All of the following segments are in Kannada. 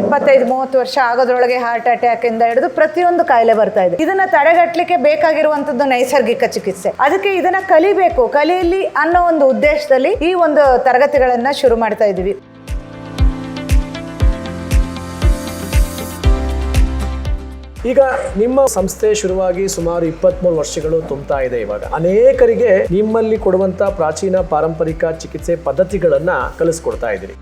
ಇಪ್ಪತ್ತೈದು, ಮೂವತ್ತು ವರ್ಷ ಆಗೋದ್ರೊಳಗೆ ಹಾರ್ಟ್ ಅಟ್ಯಾಕ್ ಇಂದ ಹಿಡಿದು ಪ್ರತಿಯೊಂದು ಕಾಯಿಲೆ ಬರ್ತಾ ಇದೆ. ಇದನ್ನ ತಡೆಗಟ್ಟಲಿಕ್ಕೆ ಬೇಕಾಗಿರುವಂತದ್ದು ನೈಸರ್ಗಿಕ ಚಿಕಿತ್ಸೆ. ಅದಕ್ಕೆ ಇದನ್ನ ಕಲಿಬೇಕು. ಕಲಿಯಲಿ ಅನ್ನೋ ಒಂದು ಉದ್ದೇಶದಲ್ಲಿ ಈ ಒಂದು ತರಗತಿಗಳನ್ನ ಶುರು ಮಾಡ್ತಾ ಇದೀವಿ ಈಗ ನಿಮ್ಮ ಸಂಸ್ಥೆ ಶುರುವಾಗಿ ಸುಮಾರು ಇಪ್ಪತ್ಮೂರು ವರ್ಷಗಳು ತುಂಬ್ತಾ ಇದೆ ಇವಾಗ. ಅನೇಕರಿಗೆ ನಿಮ್ಮಲ್ಲಿ ಕೊಡುವಂತ ಪ್ರಾಚೀನ ಪಾರಂಪರಿಕ ಚಿಕಿತ್ಸೆ ಪದ್ಧತಿಗಳನ್ನ ಕಲಿಸ್ಕೊಡ್ತಾ ಇದ್ದೀರಿ.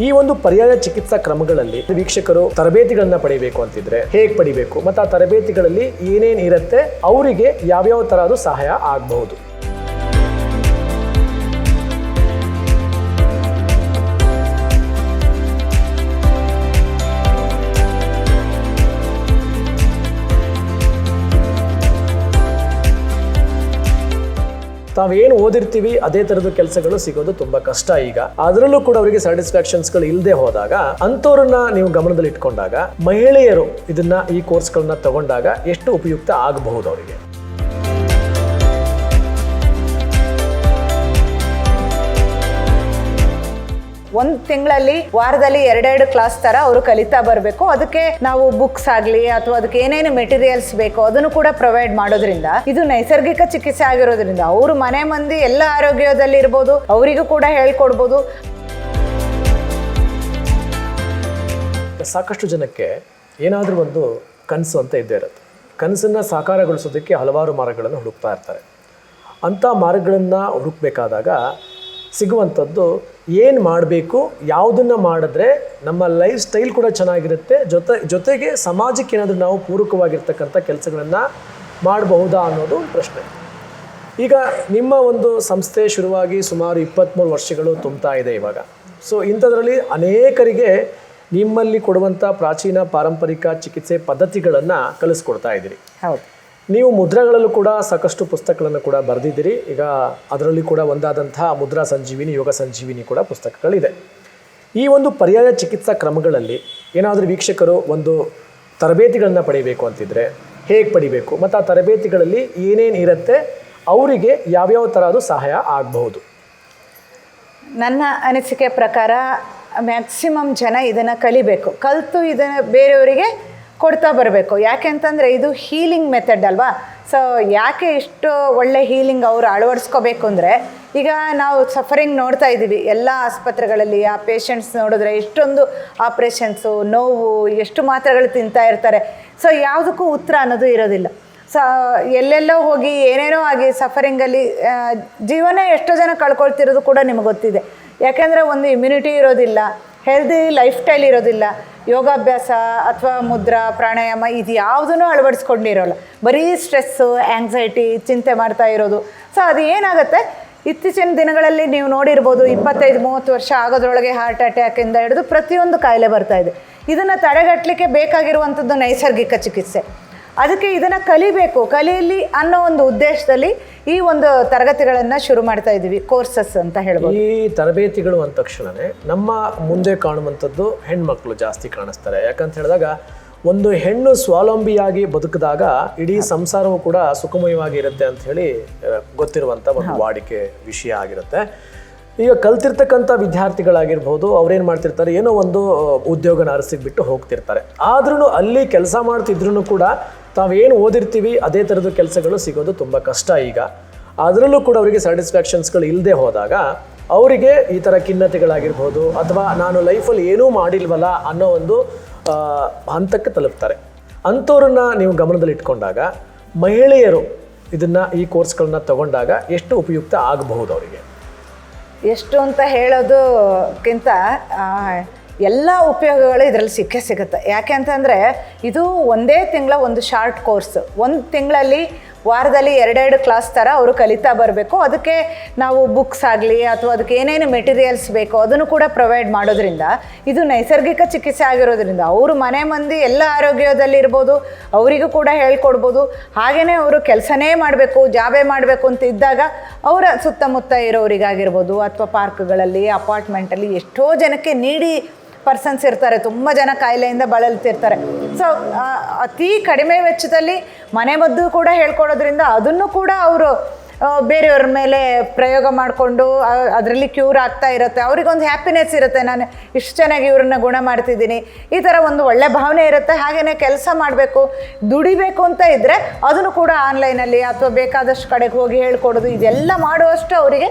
ಈ ಒಂದು ಪರ್ಯಾಯ ಚಿಕಿತ್ಸಾ ಕ್ರಮಗಳಲ್ಲಿ ವೀಕ್ಷಕರು ತರಬೇತಿಗಳನ್ನ ಪಡಿಬೇಕು ಅಂತಿದ್ರೆ ಹೇಗೆ ಪಡಿಬೇಕು? ಮತ್ತು ಆ ತರಬೇತಿಗಳಲ್ಲಿ ಏನೇನು ಇರುತ್ತೆ? ಅವರಿಗೆ ಯಾವ್ಯಾವ ತರಹದ ಸಹಾಯ ಆಗಬಹುದು? ತಾವೇನು ಓದಿರ್ತೀವಿ, ಅದೇ ತರದ ಕೆಲಸಗಳು ಸಿಗೋದು ತುಂಬಾ ಕಷ್ಟ ಈಗ. ಅದರಲ್ಲೂ ಕೂಡ ಅವರಿಗೆ ಸ್ಯಾಟಿಸ್ಫ್ಯಾಕ್ಷನ್ಸ್ಗಳು ಇಲ್ಲದೆ ಹೋದಾಗ, ಅಂಥವ್ರನ್ನ ನೀವು ಗಮನದಲ್ಲಿ ಇಟ್ಕೊಂಡಾಗ ಮಹಿಳೆಯರು ಇದನ್ನ ಈ ಕೋರ್ಸ್ಗಳನ್ನ ತಗೊಂಡಾಗ ಎಷ್ಟು ಉಪಯುಕ್ತ ಆಗಬಹುದು ಅವರಿಗೆ? ಒಂದು ತಿಂಗಳಲ್ಲಿ ವಾರದಲ್ಲಿ ಎರಡೆರಡು ಕ್ಲಾಸ್ ತರ ಅವರು ಕಲಿತಾ ಬರಬೇಕು. ಅದಕ್ಕೆ ನಾವು ಬುಕ್ಸ್ ಆಗಲಿ ಅಥವಾ ಅದಕ್ಕೆ ಏನೇನು ಮೆಟೀರಿಯಲ್ಸ್ ಬೇಕೋ ಅದನ್ನು ಕೂಡ ಪ್ರೊವೈಡ್ ಮಾಡೋದ್ರಿಂದ ಇದು ನೈಸರ್ಗಿಕ ಚಿಕಿತ್ಸೆ ಆಗಿರೋದ್ರಿಂದ ಅವರು ಮನೆ ಮಂದಿ ಎಲ್ಲ ಆರೋಗ್ಯದಲ್ಲಿ ಇರ್ಬೋದು, ಅವರಿಗೂ ಕೂಡ ಹೇಳ್ಕೊಡ್ಬೋದು. ಸಾಕಷ್ಟು ಜನಕ್ಕೆ ಏನಾದರೂ ಒಂದು ಕನಸು ಅಂತ ಇದ್ದೇ ಇರುತ್ತೆ. ಕನಸನ್ನು ಸಾಕಾರಗೊಳಿಸೋದಕ್ಕೆ ಹಲವಾರು ಮಾರ್ಗಗಳನ್ನು ಹುಡುಕ್ತಾ ಇರ್ತಾರೆ. ಅಂಥ ಮಾರ್ಗಗಳನ್ನು ಹುಡುಕ್ಬೇಕಾದಾಗ ಸಿಗುವಂಥದ್ದು. ಏನು ಮಾಡಬೇಕು, ಯಾವುದನ್ನು ಮಾಡಿದ್ರೆ ನಮ್ಮ ಲೈಫ್ ಸ್ಟೈಲ್ ಕೂಡ ಚೆನ್ನಾಗಿರುತ್ತೆ. ಜೊತೆ, ಜೊತೆಗೆ ಸಮಾಜಕ್ಕೆ ಏನಾದರೂ ನಾವು ಪೂರಕವಾಗಿರ್ತಕ್ಕಂಥ ಕೆಲಸಗಳನ್ನು ಮಾಡಬಹುದಾ ಅನ್ನೋದು ಪ್ರಶ್ನೆ. ಈಗ ನಿಮ್ಮ ಒಂದು ಸಂಸ್ಥೆ ಶುರುವಾಗಿ ಸುಮಾರು ಇಪ್ಪತ್ತ್ಮೂರು ವರ್ಷಗಳು ತುಂಬ್ತಾ ಇದೆ ಇವಾಗ. ಸೊ ಇಂಥದ್ರಲ್ಲಿ ಅನೇಕರಿಗೆ ನಿಮ್ಮಲ್ಲಿ ಕೊಡುವಂಥ ಪ್ರಾಚೀನ ಪಾರಂಪರಿಕ ಚಿಕಿತ್ಸೆ ಪದ್ಧತಿಗಳನ್ನು ಕಲಿಸ್ಕೊಡ್ತಾ ಇದ್ದೀರಿ. ಹೌದು. ನೀವು ಮುದ್ರಾಗಳಲ್ಲೂ ಕೂಡ ಸಾಕಷ್ಟು ಪುಸ್ತಕಗಳನ್ನು ಕೂಡ ಬರೆದಿದ್ದೀರಿ. ಈಗ ಅದರಲ್ಲಿ ಕೂಡ ಒಂದಾದಂಥ ಮುದ್ರಾ ಸಂಜೀವಿನಿ, ಯೋಗ ಸಂಜೀವಿನಿ ಕೂಡ ಪುಸ್ತಕಗಳಿದೆ. ಈ ಒಂದು ಪರ್ಯಾಯ ಚಿಕಿತ್ಸಾ ಕ್ರಮಗಳಲ್ಲಿ ಏನಾದರೂ ವೀಕ್ಷಕರು ಒಂದು ತರಬೇತಿಗಳನ್ನು ಪಡಿಬೇಕು ಅಂತಿದ್ರೆ ಹೇಗೆ ಪಡಿಬೇಕು? ಮತ್ತು ಆ ತರಬೇತಿಗಳಲ್ಲಿ ಏನೇನು ಇರುತ್ತೆ? ಅವರಿಗೆ ಯಾವ್ಯಾವ ಥರದ್ದು ಸಹಾಯ ಆಗಬಹುದು? ನನ್ನ ಅನಿಸಿಕೆ ಪ್ರಕಾರ ಮ್ಯಾಕ್ಸಿಮಮ್ ಜನ ಇದನ್ನು ಕಲಿಬೇಕು. ಕಲಿತು ಇದನ್ನು ಬೇರೆಯವರಿಗೆ ಕೊಡ್ತಾ ಬರಬೇಕು. ಯಾಕೆ ಅಂತಂದರೆ ಇದು ಹೀಲಿಂಗ್ ಮೆಥಡ್ ಅಲ್ವಾ? ಸೊ ಯಾಕೆ ಇಷ್ಟು ಒಳ್ಳೆ ಹೀಲಿಂಗ್ ಅವರು ಅಳವಡಿಸ್ಕೋಬೇಕು ಅಂದರೆ, ಈಗ ನಾವು ಸಫರಿಂಗ್ ನೋಡ್ತಾ ಇದ್ದೀವಿ. ಎಲ್ಲ ಆಸ್ಪತ್ರೆಗಳಲ್ಲಿ ಆ ಪೇಷಂಟ್ಸ್ ನೋಡಿದ್ರೆ ಎಷ್ಟೊಂದು ಆಪ್ರೇಷನ್ಸು ನೋವು, ಎಷ್ಟು ಮಾತ್ರೆಗಳು ತಿಂತಾ ಇರ್ತಾರೆ. ಸೊ ಯಾವುದಕ್ಕೂ ಉತ್ತರ ಅನ್ನೋದು ಇರೋದಿಲ್ಲ. ಸ ಎಲ್ಲೆಲ್ಲೋ ಹೋಗಿ ಏನೇನೋ ಆಗಿ ಸಫರಿಂಗಲ್ಲಿ ಜೀವನ ಎಷ್ಟೋ ಜನ ಕಳ್ಕೊಳ್ತಿರೋದು ಕೂಡ ನಿಮಗೆ ಗೊತ್ತಿದೆ. ಯಾಕೆಂದರೆ ಒಂದು ಇಮ್ಯುನಿಟಿ ಇರೋದಿಲ್ಲ. ಹೆಲ್ದಿ ಲೈಫ್ ಸ್ಟೈಲ್ ಇರೋದಿಲ್ಲ. ಯೋಗಾಭ್ಯಾಸ ಅಥವಾ ಮುದ್ರಾ, ಪ್ರಾಣಾಯಾಮ ಇದು ಯಾವುದನ್ನು ಅಳವಡಿಸ್ಕೊಂಡಿರೋಲ್ಲ. ಬರೀ ಸ್ಟ್ರೆಸ್ಸು ಆ್ಯಂಗ್ಸೈಟಿ ಚಿಂತೆ ಮಾಡ್ತಾ ಇರೋದು. ಸೊ ಅದು ಏನಾಗುತ್ತೆ? ಇತ್ತೀಚಿನ ದಿನಗಳಲ್ಲಿ ನೀವು ನೋಡಿರ್ಬೋದು ಇಪ್ಪತ್ತೈದು, ಮೂವತ್ತು ವರ್ಷ ಆಗೋದ್ರೊಳಗೆ ಹಾರ್ಟ್ ಅಟ್ಯಾಕಿಂದ ಹಿಡಿದು ಪ್ರತಿಯೊಂದು ಕಾಯಿಲೆ ಬರ್ತಾ ಇದೆ. ಇದನ್ನು ತಡೆಗಟ್ಟಲಿಕ್ಕೆ ಬೇಕಾಗಿರುವಂಥದ್ದು ನೈಸರ್ಗಿಕ ಚಿಕಿತ್ಸೆ. ಅದಕ್ಕೆ ಇದನ್ನು ಕಲಿಬೇಕು. ಕಲಿಯಲಿ ಅನ್ನೋ ಒಂದು ಉದ್ದೇಶದಲ್ಲಿ ಈ ಒಂದು ತರಗತಿಗಳನ್ನು ಶುರು ಮಾಡ್ತಾ ಇದ್ದೀವಿ. ಕೋರ್ಸಸ್ ಅಂತ ಹೇಳ್ಬೋದು. ಈ ತರಬೇತಿಗಳು ಅಂದ ತಕ್ಷಣವೇ ನಮ್ಮ ಮುಂದೆ ಕಾಣುವಂಥದ್ದು ಹೆಣ್ಮಕ್ಳು ಜಾಸ್ತಿ ಕಾಣಿಸ್ತಾರೆ. ಯಾಕಂತ ಹೇಳಿದಾಗ ಒಂದು ಹೆಣ್ಣು ಸ್ವಾವಲಂಬಿಯಾಗಿ ಬದುಕಿದಾಗ ಇಡೀ ಸಂಸಾರವೂ ಕೂಡ ಸುಖಮಯವಾಗಿ ಇರುತ್ತೆ ಅಂತ ಹೇಳಿ ಗೊತ್ತಿರುವಂಥ ಒಂದು ವಾಡಿಕೆ ವಿಷಯ ಆಗಿರುತ್ತೆ. ಈಗ ಕಲ್ತಿರ್ತಕ್ಕಂಥ ವಿದ್ಯಾರ್ಥಿಗಳಾಗಿರ್ಬೋದು ಅವ್ರೇನು ಮಾಡ್ತಿರ್ತಾರೆ ಏನೋ ಒಂದು ಉದ್ಯೋಗನ ಅರಸಿಗೆ ಬಿಟ್ಟು ಹೋಗ್ತಿರ್ತಾರೆ. ಆದ್ರೂ ಅಲ್ಲಿ ಕೆಲಸ ಮಾಡ್ತಿದ್ರು ಕೂಡ ತಾವೇನು ಓದಿರ್ತೀವಿ, ಅದೇ ಥರದ ಕೆಲಸಗಳು ಸಿಗೋದು ತುಂಬ ಕಷ್ಟ ಈಗ. ಅದರಲ್ಲೂ ಕೂಡ ಅವರಿಗೆ ಸ್ಯಾಟಿಸ್ಫ್ಯಾಕ್ಷನ್ಸ್ಗಳು ಇಲ್ಲದೆ ಹೋದಾಗ ಅವರಿಗೆ ಈ ಥರ ಖಿನ್ನತೆಗಳಾಗಿರ್ಬೋದು ಅಥವಾ ನಾನು ಲೈಫಲ್ಲಿ ಏನೂ ಮಾಡಿಲ್ವಲ್ಲ ಅನ್ನೋ ಒಂದು ಹಂತಕ್ಕೆ ತಲುಪ್ತಾರೆ. ಅಂಥವ್ರನ್ನ ನೀವು ಗಮನದಲ್ಲಿ ಇಟ್ಕೊಂಡಾಗ ಮಹಿಳೆಯರು ಇದನ್ನು ಈ ಕೋರ್ಸ್ಗಳನ್ನ ತಗೊಂಡಾಗ ಎಷ್ಟು ಉಪಯುಕ್ತ ಆಗಬಹುದು ಅವರಿಗೆ? ಎಷ್ಟು ಅಂತ ಹೇಳೋದಕ್ಕಿಂತ ಎಲ್ಲ ಉಪಯೋಗಗಳು ಇದರಲ್ಲಿ ಸಿಕ್ಕೇ ಸಿಗುತ್ತೆ. ಯಾಕೆ ಅಂತಂದರೆ ಇದು ಒಂದೇ ತಿಂಗಳ ಒಂದು ಶಾರ್ಟ್ ಕೋರ್ಸ್. ಒಂದು ತಿಂಗಳಲ್ಲಿ ವಾರದಲ್ಲಿ ಎರಡೆರಡು ಕ್ಲಾಸ್ ಥರ ಅವರು ಕಲಿತಾ ಬರಬೇಕು. ಅದಕ್ಕೆ ನಾವು ಬುಕ್ಸ್ ಆಗಲಿ ಅಥವಾ ಅದಕ್ಕೆ ಏನೇನು ಮೆಟೀರಿಯಲ್ಸ್ ಬೇಕೋ ಅದನ್ನು ಕೂಡ ಪ್ರೊವೈಡ್ ಮಾಡೋದ್ರಿಂದ ಇದು ನೈಸರ್ಗಿಕ ಚಿಕಿತ್ಸೆ ಆಗಿರೋದ್ರಿಂದ ಅವರು ಮನೆ ಮಂದಿ ಎಲ್ಲ ಆರೋಗ್ಯದಲ್ಲಿರ್ಬೋದು ಅವರಿಗೂ ಕೂಡ ಹೇಳ್ಕೊಡ್ಬೋದು. ಹಾಗೆಯೇ ಅವರು ಕೆಲಸನೇ ಮಾಡಬೇಕು, ಜಾಬೇ ಮಾಡಬೇಕು ಅಂತ ಇದ್ದಾಗ ಅವರ ಸುತ್ತಮುತ್ತ ಇರೋರಿಗಾಗಿರ್ಬೋದು ಅಥವಾ ಪಾರ್ಕ್ಗಳಲ್ಲಿ, ಅಪಾರ್ಟ್ಮೆಂಟಲ್ಲಿ ಎಷ್ಟೋ ಜನಕ್ಕೆ ನೀಡಿ ಪರ್ಸನ್ಸ್ ಇರ್ತಾರೆ. ತುಂಬ ಜನ ಕಾಯಿಲೆಯಿಂದ ಬಳಲ್ತಿರ್ತಾರೆ. ಸೊ ಅತಿ ಕಡಿಮೆ ವೆಚ್ಚದಲ್ಲಿ ಮನೆ ಮದ್ದು ಕೂಡ ಹೇಳ್ಕೊಡೋದ್ರಿಂದ ಅದನ್ನು ಕೂಡ ಅವರು ಬೇರೆಯವ್ರ ಮೇಲೆ ಪ್ರಯೋಗ ಮಾಡಿಕೊಂಡು ಅದರಲ್ಲಿ ಕ್ಯೂರ್ ಆಗ್ತಾ ಇರುತ್ತೆ. ಅವರಿಗೊಂದು ಹ್ಯಾಪಿನೆಸ್ ಇರುತ್ತೆ. ನಾನು ಇಷ್ಟು ಚೆನ್ನಾಗಿ ಇವ್ರನ್ನ ಗುಣ ಮಾಡ್ತಿದ್ದೀನಿ. ಈ ಥರ ಒಂದು ಒಳ್ಳೆ ಭಾವನೆ ಇರುತ್ತೆ. ಹಾಗೆಯೇ ಕೆಲಸ ಮಾಡಬೇಕು, ದುಡಿಬೇಕು ಅಂತ ಇದ್ದರೆ ಅದನ್ನು ಕೂಡ ಆನ್ಲೈನಲ್ಲಿ ಅಥವಾ ಬೇಕಾದಷ್ಟು ಕಡೆಗೆ ಹೋಗಿ ಹೇಳ್ಕೊಡೋದು. ಇದೆಲ್ಲ ಮಾಡುವಷ್ಟು ಅವರಿಗೆ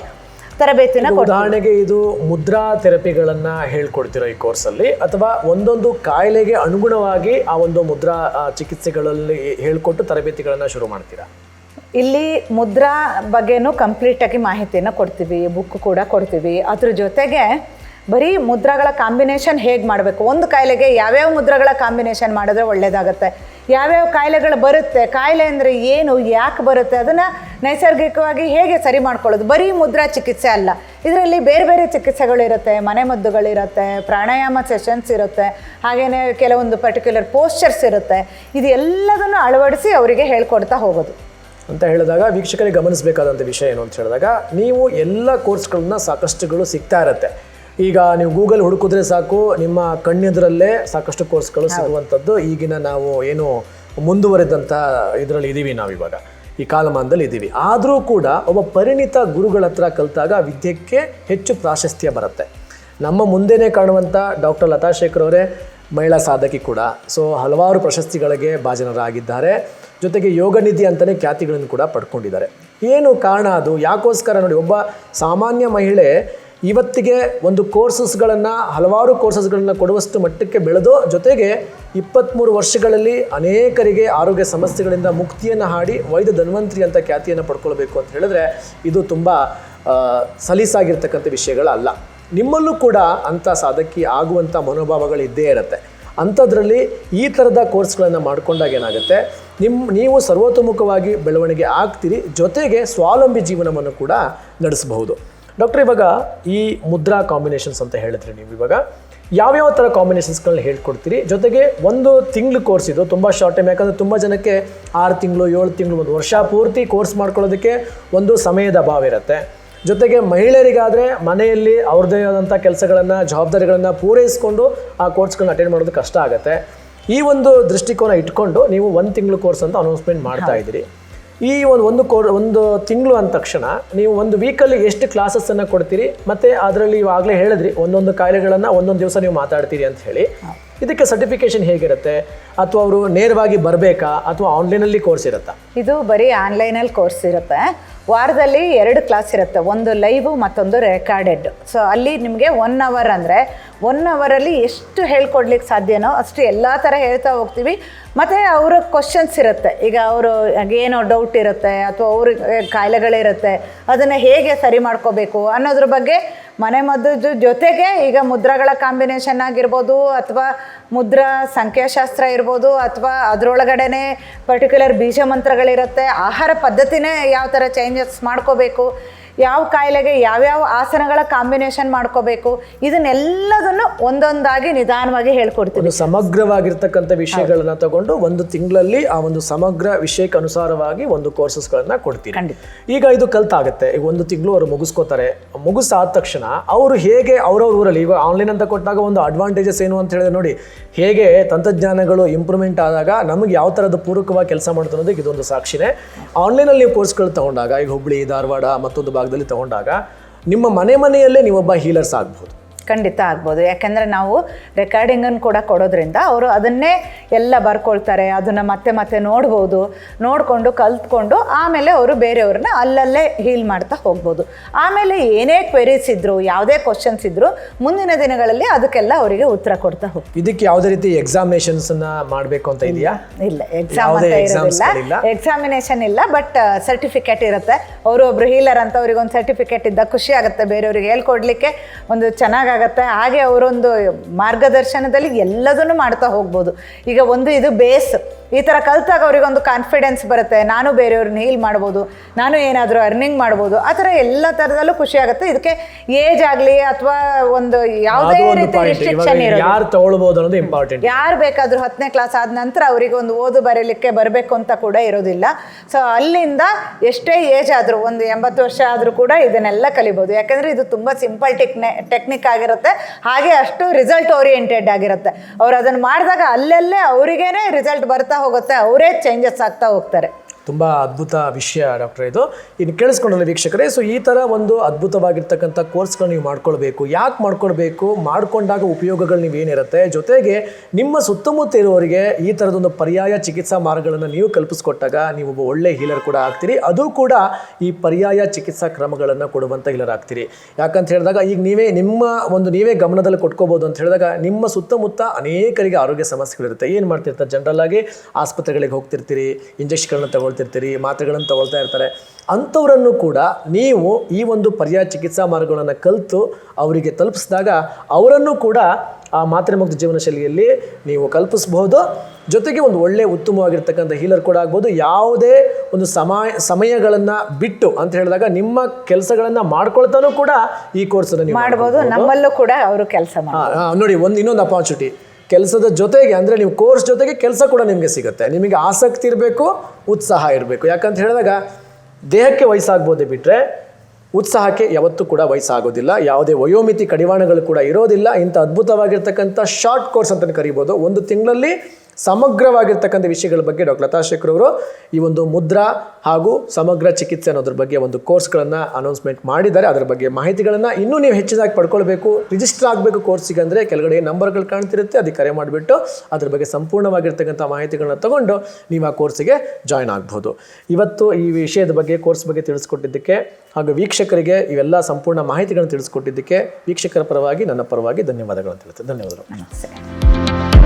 ತರಬೇತಿನ ಉದಾಹರಣೆಗೆ ಇದು ಮುದ್ರಾ ಥೆರಪಿಗಳನ್ನ ಹೇಳ್ಕೊಡ್ತಿರೋ ಈ ಕೋರ್ಸಲ್ಲಿ ಅಥವಾ ಒಂದೊಂದು ಕಾಯಿಲೆಗೆ ಅನುಗುಣವಾಗಿ ಆ ಒಂದು ಮುದ್ರಾ ಚಿಕಿತ್ಸೆಗಳಲ್ಲಿ ಹೇಳ್ಕೊಟ್ಟು ತರಬೇತಿಗಳನ್ನ ಶುರು ಮಾಡ್ತೀರಾ? ಇಲ್ಲಿ ಮುದ್ರಾ ಬಗ್ಗೆನೂ ಕಂಪ್ಲೀಟಾಗಿ ಮಾಹಿತಿಯನ್ನು ಕೊಡ್ತೀವಿ ಬುಕ್ ಕೂಡ ಕೊಡ್ತೀವಿ. ಅದ್ರ ಜೊತೆಗೆ ಬರೀ ಮುದ್ರಾಗಳ ಕಾಂಬಿನೇಷನ್ ಹೇಗೆ ಮಾಡಬೇಕು? ಒಂದು ಕಾಯಿಲೆಗೆ ಯಾವ್ಯಾವ ಮುದ್ರಾಗಳ ಕಾಂಬಿನೇಷನ್ ಮಾಡಿದ್ರೆ ಒಳ್ಳೆಯದಾಗತ್ತೆ ಯಾವ್ಯಾವ ಕಾಯಿಲೆಗಳು ಬರುತ್ತೆ, ಕಾಯಿಲೆ ಅಂದರೆ ಏನು, ಯಾಕೆ ಬರುತ್ತೆ, ಅದನ್ನು ನೈಸರ್ಗಿಕವಾಗಿ ಹೇಗೆ ಸರಿ ಮಾಡ್ಕೊಳ್ಳೋದು? ಬರೀ ಮುದ್ರಾ ಚಿಕಿತ್ಸೆ ಅಲ್ಲ. ಇದರಲ್ಲಿ ಬೇರೆ ಬೇರೆ ಚಿಕಿತ್ಸೆಗಳಿರುತ್ತೆ ಮನೆಮದ್ದುಗಳಿರುತ್ತೆ ಪ್ರಾಣಾಯಾಮ ಸೆಷನ್ಸ್ ಇರುತ್ತೆ ಹಾಗೆಯೇ ಕೆಲವೊಂದು ಪರ್ಟಿಕ್ಯುಲರ್ ಪೋಸ್ಚರ್ಸ್ ಇರುತ್ತೆ. ಇದು ಎಲ್ಲದನ್ನು ಅಳವಡಿಸಿ ಅವರಿಗೆ ಹೇಳ್ಕೊಡ್ತಾ ಹೋಗೋದು. ಅಂತ ಹೇಳಿದಾಗ ವೀಕ್ಷಕರಿಗೆ ಗಮನಿಸಬೇಕಾದಂಥ ವಿಷಯ ಏನು ಅಂತ ಹೇಳಿದಾಗ, ನೀವು ಎಲ್ಲ ಕೋರ್ಸ್ಗಳನ್ನ ಸಾಕಷ್ಟುಗಳು ಸಿಗ್ತಾ ಇರತ್ತೆ. ಈಗ ನೀವು ಗೂಗಲ್ ಹುಡುಕಿದ್ರೆ ಸಾಕು ನಿಮ್ಮ ಕಣ್ಣೆದುರಲ್ಲೇ ಸಾಕಷ್ಟು ಕೋರ್ಸ್ಗಳು ಸಿಗುವಂಥದ್ದು. ಈಗಿನ ನಾವು ಏನು ಮುಂದುವರೆದಂಥ ಇದರಲ್ಲಿ ಇದ್ದೀವಿ ನಾವು ಇವಾಗ. ಈ ಕಾಲಮಾನದಲ್ಲಿ ಇದ್ದೀವಿ ಆದರೂ ಕೂಡ ಒಬ್ಬ ಪರಿಣಿತ ಗುರುಗಳ ಹತ್ರ ಕಲಿತಾಗ ವಿದ್ಯಕ್ಕೆ ವಿದ್ಯೆಗೆ ಹೆಚ್ಚು ಪ್ರಾಶಸ್ತ್ಯ ಬರುತ್ತೆ. ನಮ್ಮ ಮುಂದೆನೇ ಕಾಣುವಂಥ ಡಾಕ್ಟರ್ ಲತಾ ಶೇಖರ್ ಅವರೇ ಮಹಿಳಾ ಸಾಧಕಿ ಕೂಡ. ಸೊ ಹಲವಾರು ಪ್ರಶಸ್ತಿಗಳಿಗೆ ಭಾಜನರಾಗಿದ್ದಾರೆ. ಜೊತೆಗೆ ಯೋಗ ನಿಧಿ ಅಂತಲೇ ಖ್ಯಾತಿಗಳನ್ನು ಕೂಡ ಪಡ್ಕೊಂಡಿದ್ದಾರೆ. ಏನು ಕಾರಣ ಅದು? ಯಾಕೋಸ್ಕರ ನೋಡಿ ಒಬ್ಬ ಸಾಮಾನ್ಯ ಮಹಿಳೆ ಇವತ್ತಿಗೆ ಒಂದು ಕೋರ್ಸಸ್ಗಳನ್ನು, ಹಲವಾರು ಕೋರ್ಸಸ್ಗಳನ್ನು ಕೊಡುವಷ್ಟು ಮಟ್ಟಕ್ಕೆ ಬೆಳೆದು, ಜೊತೆಗೆ ಇಪ್ಪತ್ತ್ಮೂರು ವರ್ಷಗಳಲ್ಲಿ ಅನೇಕರಿಗೆ ಆರೋಗ್ಯ ಸಮಸ್ಯೆಗಳಿಂದ ಮುಕ್ತಿಯನ್ನು ಹಾಡಿ ವೈದ್ಯ ಧನ್ವಂತ್ರಿ ಅಂತ ಖ್ಯಾತಿಯನ್ನು ಪಡ್ಕೊಳ್ಬೇಕು ಅಂತ ಹೇಳಿದ್ರೆ ಇದು ತುಂಬ ಸಲೀಸಾಗಿರ್ತಕ್ಕಂಥ ವಿಷಯಗಳಲ್ಲ ನಿಮ್ಮಲ್ಲೂ ಕೂಡ ಅಂಥ ಸಾಧಕಿ ಆಗುವಂಥ ಮನೋಭಾವಗಳು ಇದ್ದೇ ಇರುತ್ತೆ. ಅಂಥದ್ರಲ್ಲಿ ಈ ಥರದ ಕೋರ್ಸ್ಗಳನ್ನು ಮಾಡಿಕೊಂಡಾಗ ಏನಾಗುತ್ತೆ ನಿಮ್ಮ ನೀವು ಸರ್ವತೋಮುಖವಾಗಿ ಬೆಳವಣಿಗೆ ಆಗ್ತೀರಿ, ಜೊತೆಗೆ ಸ್ವಾವಲಂಬಿ ಜೀವನವನ್ನು ಕೂಡ ನಡೆಸಬಹುದು. ಡಾಕ್ಟರ್ ಇವಾಗ ಈ ಮುದ್ರಾ ಕಾಂಬಿನೇಷನ್ಸ್ ಅಂತ ಹೇಳಿದ್ರಿ ನೀವು ಇವಾಗ. ಯಾವ್ಯಾವ ಥರ ಕಾಂಬಿನೇಷನ್ಸ್ಗಳನ್ನ ಹೇಳ್ಕೊಡ್ತೀರಿ? ಜೊತೆಗೆ ಒಂದು ತಿಂಗಳು ಕೋರ್ಸ್ ಇದು ತುಂಬ ಶಾರ್ಟ್ ಟೈಮ್ ಯಾಕಂದರೆ ತುಂಬ ಜನಕ್ಕೆ ಆರು ತಿಂಗಳು ಏಳು ತಿಂಗಳು ಒಂದು ವರ್ಷ ಪೂರ್ತಿ ಕೋರ್ಸ್ ಮಾಡ್ಕೊಳ್ಳೋದಕ್ಕೆ ಒಂದು ಸಮಯದ ಅಭಾವ ಇರುತ್ತೆ. ಜೊತೆಗೆ ಮಹಿಳೆಯರಿಗಾದರೆ ಮನೆಯಲ್ಲಿ ಅವ್ರದ್ದೇ ಆದಂಥ ಕೆಲಸಗಳನ್ನು ಜವಾಬ್ದಾರಿಗಳನ್ನು ಪೂರೈಸಿಕೊಂಡು ಆ ಕೋರ್ಸ್ಗಳನ್ನ ಅಟೆಂಡ್ ಮಾಡೋದು ಕಷ್ಟ ಆಗುತ್ತೆ. ಈ ಒಂದು ದೃಷ್ಟಿಕೋನ ಇಟ್ಕೊಂಡು ನೀವು ಒಂದು ತಿಂಗಳು ಕೋರ್ಸ್ ಅಂತ ಅನೌನ್ಸ್ಮೆಂಟ್ ಮಾಡ್ತಾ ಇದ್ದೀರಿ. ಈ ಒಂದು ಒಂದು ಕೋ ಒಂದು ತಿಂಗಳು ಅಂದ ತಕ್ಷಣ ನೀವು ಒಂದು ವೀಕಲ್ಲಿ ಎಷ್ಟು ಕ್ಲಾಸಸ್ಸನ್ನು ಕೊಡ್ತೀರಿ? ಮತ್ತು ಅದರಲ್ಲಿ ಇವಾಗಲೇ ಹೇಳಿದ್ರಿ ಒಂದೊಂದು ಕಾಯಿಲೆಗಳನ್ನು ಒಂದೊಂದು ದಿವಸ ನೀವು ಮಾತಾಡ್ತೀರಿ ಅಂತ ಹೇಳಿ. ಇದಕ್ಕೆ ಸರ್ಟಿಫಿಕೇಶನ್ ಹೇಗಿರುತ್ತೆ? ಅಥವಾ ಅವರು ನೇರವಾಗಿ ಬರಬೇಕಾ? ಅಥವಾ ಆನ್ಲೈನಲ್ಲಿ ಕೋರ್ಸ್ ಇರುತ್ತಾ? ಇದು ಬರೀ ಆನ್ಲೈನಲ್ಲಿ ಕೋರ್ಸ್ ಇರುತ್ತೆ. ವಾರದಲ್ಲಿ ಎರಡು ಕ್ಲಾಸ್ ಇರುತ್ತೆ. ಒಂದು ಲೈವು ಮತ್ತೊಂದು ರೆಕಾರ್ಡೆಡ್ ಸೊ ಅಲ್ಲಿ ನಿಮಗೆ ಒನ್ ಅವರ್ ಅಂದರೆ ಒನ್ ಅವರಲ್ಲಿ ಎಷ್ಟು ಹೇಳ್ಕೊಡ್ಲಿಕ್ಕೆ ಸಾಧ್ಯನೋ ಅಷ್ಟು ಎಲ್ಲ ಥರ ಹೇಳ್ತಾ ಹೋಗ್ತೀವಿ. ಮತ್ತು ಅವರ ಕ್ವಶನ್ಸ್ ಇರುತ್ತೆ. ಈಗ ಅವರು ಏನೋ ಡೌಟ್ ಇರುತ್ತೆ ಅಥವಾ ಅವ್ರಿಗೆ ಕಾಯಿಲೆಗಳಿರುತ್ತೆ, ಅದನ್ನು ಹೇಗೆ ಸರಿ ಮಾಡ್ಕೋಬೇಕು ಅನ್ನೋದ್ರ ಬಗ್ಗೆ ಮನೆ ಮದ್ದು ಜೊತೆಗೆ ಈಗ ಮುದ್ರಗಳ ಕಾಂಬಿನೇಷನ್ ಆಗಿರ್ಬೋದು ಅಥವಾ ಮುದ್ರಾ ಸಂಖ್ಯಾಶಾಸ್ತ್ರ ಇರ್ಬೋದು ಅಥವಾ ಅದರೊಳಗಡೆನೆ ಪರ್ಟಿಕ್ಯುಲರ್ ಬೀಜ ಮಂತ್ರಗಳಿರುತ್ತೆ. ಆಹಾರ ಪದ್ಧತಿನೇ ಯಾವ ಥರ ಚೇಂಜಸ್ ಮಾಡ್ಕೋಬೇಕು? ಯಾವ ಕಾಯಿಲೆಗೆ ಯಾವ್ಯಾವ ಆಸನಗಳ ಕಾಂಬಿನೇಷನ್ ಮಾಡ್ಕೋಬೇಕು ಇದನ್ನೆಲ್ಲದನ್ನು ಒಂದೊಂದಾಗಿ ನಿಧಾನವಾಗಿ ಹೇಳ್ಕೊಡ್ತೀವಿ. ಸಮಗ್ರವಾಗಿರ್ತಕ್ಕಂಥ ವಿಷಯಗಳನ್ನ ತಗೊಂಡು ಒಂದು ತಿಂಗಳಲ್ಲಿ ಆ ಒಂದು ಸಮಗ್ರ ವಿಷಯಕ್ಕೆ ಅನುಸಾರವಾಗಿ ಒಂದು ಕೋರ್ಸಸ್ಗಳನ್ನ ಖಂಡಿತ. ಈಗ ಇದು ಕಲ್ತಾಗುತ್ತೆ. ಈಗ ಒಂದು ತಿಂಗಳು ಅವರು ಮುಗಿಸ್ಕೋತಾರೆ. ಮುಗಿಸಾದ ತಕ್ಷಣ ಅವರು ಹೇಗೆ ಅವ್ರವ್ರ ಊರಲ್ಲಿ ಈಗ ಆನ್ಲೈನ್ ಅಂತ ಕೊಟ್ಟಾಗ ಒಂದು ಅಡ್ವಾಂಟೇಜಸ್ ಏನು ಅಂತ ಹೇಳಿದ್ರೆ ನೋಡಿ ಹೇಗೆ ತಂತ್ರಜ್ಞಾನಗಳು ಇಂಪ್ರೂವ್ಮೆಂಟ್ ಆದಾಗ ನಮಗೆ ಯಾವ ಥರದ ಪೂರಕವಾಗಿ ಕೆಲಸ ಮಾಡ್ತಾ ಅನ್ನೋದಕ್ಕೆ ಇದೊಂದು ಸಾಕ್ಷಿನೇ. ಆನ್ಲೈನಲ್ಲಿ ನೀವು ಕೋರ್ಸ್ಗಳು ತಗೊಂಡಾಗ ಈಗ ಹುಬ್ಳಿ ಧಾರವಾಡ ಮತ್ತೊಂದು ಭಾಗದಲ್ಲಿ ತಗೊಂಡಾಗ ನಿಮ್ಮ ಮನೆ ಮನೆಯಲ್ಲೇ ನೀವೊಬ್ಬ ಹೀಲರ್ಸ್ ಆಗ್ಬೋದು. ಖಂಡಿತ ಆಗ್ಬೋದು. ಯಾಕೆಂದರೆ ನಾವು ರೆಕಾರ್ಡಿಂಗನ್ನು ಕೂಡ ಕೊಡೋದ್ರಿಂದ ಅವರು ಅದನ್ನೇ ಎಲ್ಲ ಬರ್ಕೊಳ್ತಾರೆ. ಅದನ್ನು ಮತ್ತೆ ಮತ್ತೆ ನೋಡ್ಬೋದು. ನೋಡಿಕೊಂಡು ಕಲ್ತ್ಕೊಂಡು ಆಮೇಲೆ ಅವರು ಬೇರೆಯವ್ರನ್ನ ಅಲ್ಲಲ್ಲೇ ಹೀಲ್ ಮಾಡ್ತಾ ಹೋಗ್ಬೋದು. ಆಮೇಲೆ ಏನೇ ಕ್ವೆರೀಸ್ ಇದ್ದರು ಯಾವುದೇ ಕ್ವಶನ್ಸ್ ಇದ್ದರೂ ಮುಂದಿನ ದಿನಗಳಲ್ಲಿ ಅದಕ್ಕೆಲ್ಲ ಅವರಿಗೆ ಉತ್ತರ ಕೊಡ್ತಾ ಹೋಗ್ತೀವಿ. ಇದಕ್ಕೆ ಯಾವುದೇ ರೀತಿ ಎಕ್ಸಾಮಿನೇಷನ್ಸನ್ನು ಮಾಡಬೇಕು ಅಂತ ಇದೆಯಾ? ಇಲ್ಲ ಎಕ್ಸಾಮ್ ಅಂತ ಇರೋದಿಲ್ಲ. ಎಕ್ಸಾಮಿನೇಷನ್ ಇಲ್ಲ ಬಟ್ ಸರ್ಟಿಫಿಕೇಟ್ ಇರುತ್ತೆ. ಅವರು ಒಬ್ರು ಹೀಲರ್ ಅಂತ ಅವ್ರಿಗೆ ಒಂದು ಸರ್ಟಿಫಿಕೇಟ್ ಇದ್ದ ಖುಷಿ ಆಗುತ್ತೆ. ಬೇರೆಯವ್ರಿಗೆ ಹೇಳ್ಕೊಡ್ಲಿಕ್ಕೆ ಒಂದು ಚೆನ್ನಾಗಾಗತ್ತೆ ಹಾಗೆ ಅವರೊಂದು ಮಾರ್ಗದರ್ಶನದಲ್ಲಿ ಎಲ್ಲದನ್ನು ಮಾಡ್ತಾ ಹೋಗ್ಬೋದು. ಈಗ ಒಂದು ಇದು ಬೇಸ್. ಈ ಥರ ಕಲ್ತಾಗ ಅವ್ರಿಗೆ ಒಂದು ಕಾನ್ಫಿಡೆನ್ಸ್ ಬರುತ್ತೆ. ನಾನು ಬೇರೆಯವ್ರನ್ನ ಹೀಲ್ ಮಾಡ್ಬೋದು. ನಾನು ಏನಾದರೂ ಅರ್ನಿಂಗ್ ಮಾಡ್ಬೋದು. ಆ ಥರ ಎಲ್ಲ ಥರದಲ್ಲೂ ಖುಷಿ ಆಗುತ್ತೆ. ಇದಕ್ಕೆ ಏಜ್ ಆಗಲಿ ಅಥವಾ ಒಂದು ಯಾವುದೇ ರೀತಿ ರಿಸ್ಟ್ರಿಕ್ಷನ್ ಅನ್ನೋದು ಇಂಪಾರ್ಟೆಂಟ್ ಯಾರು ಬೇಕಾದರೂ ಹತ್ತನೇ ಕ್ಲಾಸ್ ಆದ ನಂತರ ಅವರಿಗೆ ಒಂದು ಓದು ಬರೀಲಿಕ್ಕೆ ಬರಬೇಕು ಅಂತ ಕೂಡ ಇರೋದಿಲ್ಲ. ಸೊ ಅಲ್ಲಿಂದ ಎಷ್ಟೇ ಏಜ್ ಆದರೂ ಒಂದು ಎಂಬತ್ತು ವರ್ಷ ಆದರೂ ಕೂಡ ಇದನ್ನೆಲ್ಲ ಕಲಿಬೋದು. ಯಾಕಂದರೆ ಇದು ತುಂಬ ಸಿಂಪಲ್ ಟೆಕ್ನೆ ಟೆಕ್ನಿಕ್ ಆಗಿರುತ್ತೆ. ಹಾಗೆ ಅಷ್ಟು ರಿಸಲ್ಟ್ ಓರಿಯೆಂಟೆಡ್ ಆಗಿರುತ್ತೆ. ಅವ್ರು ಅದನ್ನು ಮಾಡಿದಾಗ ಅಲ್ಲಲ್ಲೇ ಅವರಿಗೇನೆ ರಿಸಲ್ಟ್ ಬರ್ತಾ ಹೋಗುತ್ತೆ ಅವರೇ ಚೇಂಜಸ್ ಆಗ್ತಾ ಹೋಗ್ತಾರೆ. ತುಂಬ ಅದ್ಭುತ ವಿಷಯ ಡಾಕ್ಟರ್ ಇದು. ಇನ್ನು ಕೇಳಿಸ್ಕೊಂಡಲ್ಲ ವೀಕ್ಷಕರೇ ಸೊ ಈ ಥರ ಒಂದು ಅದ್ಭುತವಾಗಿರ್ತಕ್ಕಂಥ ಕೋರ್ಸ್ಗಳು ನೀವು ಮಾಡ್ಕೊಳ್ಬೇಕು. ಯಾಕೆ ಮಾಡ್ಕೊಳ್ಬೇಕು? ಮಾಡಿಕೊಂಡಾಗ ಉಪಯೋಗಗಳು ನೀವು ನೀವೇನಿರುತ್ತೆ? ಜೊತೆಗೆ ನಿಮ್ಮ ಸುತ್ತಮುತ್ತ ಇರುವವರಿಗೆ ಈ ಥರದೊಂದು ಪರ್ಯಾಯ ಚಿಕಿತ್ಸಾ ಮಾರ್ಗಗಳನ್ನು ನೀವು ಕಲ್ಪಿಸ್ಕೊಟ್ಟಾಗ ನೀವು ಒಬ್ಬ ಒಳ್ಳೆ ಹೀಲರ್ ಕೂಡ ಆಗ್ತೀರಿ. ಅದು ಕೂಡ ಈ ಪರ್ಯಾಯ ಚಿಕಿತ್ಸಾ ಕ್ರಮಗಳನ್ನು ಕೊಡುವಂಥ ಹೀಲರ್ ಆಗ್ತೀರಿ. ಯಾಕಂತ ಹೇಳಿದಾಗ, ಈಗ ನೀವೇ ನಿಮ್ಮ ಒಂದು ನೀವೇ ಗಮನದಲ್ಲಿ ಕೊಟ್ಕೋಬೋದು ಅಂತ ಹೇಳಿದಾಗ, ನಿಮ್ಮ ಸುತ್ತಮುತ್ತ ಅನೇಕರಿಗೆ ಆರೋಗ್ಯ ಸಮಸ್ಯೆಗಳಿರುತ್ತೆ. ಏನು ಮಾಡ್ತಿರ್ತಾರೆ? ಜನರಲ್ ಆಗಿ ಆಸ್ಪತ್ರೆಗಳಿಗೆ ಹೋಗ್ತಿರ್ತೀರಿ ಇಂಜೆಕ್ಷನ್ಗಳನ್ನ ತಗೊಳ್ತಿರ್ತೀರಿ ಮಾತ್ರೆಗಳನ್ನು ತಗೊಳ್ತಾ ಇರ್ತಾರೆ. ಅಂಥವರನ್ನು ಕೂಡ ನೀವು ಈ ಒಂದು ಪರ್ಯಾಯ ಚಿಕಿತ್ಸಾ ಮಾರ್ಗಗಳನ್ನು ಕಲಿತು ಅವರಿಗೆ ತಲುಪಿಸಿದಾಗ ಅವರನ್ನು ಕೂಡ ಆ ಮಾತ್ರೆ ಮುಕ್ತ ಜೀವನ ಶೈಲಿಯಲ್ಲಿ ನೀವು ಕಲ್ಪಿಸಬಹುದು. ಜೊತೆಗೆ ಒಂದು ಒಳ್ಳೆಯ ಉತ್ತಮವಾಗಿರ್ತಕ್ಕಂಥ ಹೀಲರ್ ಕೂಡ ಆಗ್ಬೋದು. ಯಾವುದೇ ಒಂದು ಸಮಯ ಸಮಯಗಳನ್ನು ಬಿಟ್ಟು ಅಂತ ಹೇಳಿದಾಗ ನಿಮ್ಮ ಕೆಲಸಗಳನ್ನು ಮಾಡ್ಕೊಳ್ತಾನೂ ಕೂಡ ಈ ಕೋರ್ಸನ್ನು ನೀವು ಮಾಡ್ಬೋದು. ನಮ್ಮಲ್ಲೂ ಕೂಡ ಅವರು ಕೆಲಸ ನೋಡಿ ಒಂದು ಇನ್ನೊಂದು ಅಪಾರ್ಚುನಿಟಿ ಕೆಲಸದ ಜೊತೆಗೆ, ಅಂದರೆ ನೀವು ಕೋರ್ಸ್ ಜೊತೆಗೆ ಕೆಲಸ ಕೂಡ ನಿಮಗೆ ಸಿಗುತ್ತೆ. ನಿಮಗೆ ಆಸಕ್ತಿ ಇರಬೇಕು, ಉತ್ಸಾಹ ಇರಬೇಕು. ಯಾಕಂತ ಹೇಳಿದಾಗ, ದೇಹಕ್ಕೆ ವಯಸ್ಸಾಗ್ಬೋದೇ ಬಿಟ್ಟರೆ ಉತ್ಸಾಹಕ್ಕೆ ಯಾವತ್ತೂ ಕೂಡ ವಯಸ್ಸಾಗೋದಿಲ್ಲ. ಯಾವುದೇ ವಯೋಮಿತಿ ಕಡಿವಾಣಗಳು ಕೂಡ ಇರೋದಿಲ್ಲ. ಇಂಥ ಅದ್ಭುತವಾಗಿರ್ತಕ್ಕಂಥ ಶಾರ್ಟ್ ಕೋರ್ಸ್ ಅಂತಲೇ ಕರಿಬೋದು. ಒಂದು ತಿಂಗಳಲ್ಲಿ ಸಮಗ್ರವಾಗಿರ್ತಕ್ಕಂಥ ವಿಷಯಗಳ ಬಗ್ಗೆ ಡಾಕ್ಟರ್ ಲತಾ ಶೇಖರ್ ಅವರು ಈ ಒಂದು ಮುದ್ರಾ ಹಾಗೂ ಸಮಗ್ರ ಚಿಕಿತ್ಸೆ ಅನ್ನೋದ್ರ ಬಗ್ಗೆ ಒಂದು ಕೋರ್ಸ್ಗಳನ್ನು ಅನೌನ್ಸ್ಮೆಂಟ್ ಮಾಡಿದ್ದಾರೆ. ಅದರ ಬಗ್ಗೆ ಮಾಹಿತಿಗಳನ್ನು ಇನ್ನೂ ನೀವು ಹೆಚ್ಚಿನದಾಗಿ ಪಡ್ಕೊಳ್ಬೇಕು. ರಿಜಿಸ್ಟರ್ ಆಗಬೇಕು ಕೋರ್ಸಿಗೆ ಅಂದರೆ ಕೆಳಗಡೆ ನಂಬರ್ಗಳು ಕಾಣ್ತಿರುತ್ತೆ. ಅದಕ್ಕೆ ಕರೆ ಮಾಡಿಬಿಟ್ಟು ಅದ್ರ ಬಗ್ಗೆ ಸಂಪೂರ್ಣವಾಗಿರ್ತಕ್ಕಂಥ ಮಾಹಿತಿಗಳನ್ನ ತಗೊಂಡು ನೀವು ಆ ಕೋರ್ಸಿಗೆ ಜಾಯ್ನ್ ಆಗ್ಬೋದು. ಇವತ್ತು ಈ ವಿಷಯದ ಬಗ್ಗೆ, ಕೋರ್ಸ್ ಬಗ್ಗೆ ತಿಳಿಸ್ಕೊಟ್ಟಿದ್ದಕ್ಕೆ ಹಾಗೂ ವೀಕ್ಷಕರಿಗೆ ಇವೆಲ್ಲ ಸಂಪೂರ್ಣ ಮಾಹಿತಿಗಳನ್ನು ತಿಳಿಸ್ಕೊಟ್ಟಿದ್ದಕ್ಕೆ ವೀಕ್ಷಕರ ಪರವಾಗಿ ನನ್ನ ಪರವಾಗಿ ಧನ್ಯವಾದಗಳನ್ನು ತಿಳಿಸ್ತೇನೆ ಧನ್ಯವಾದಗಳು.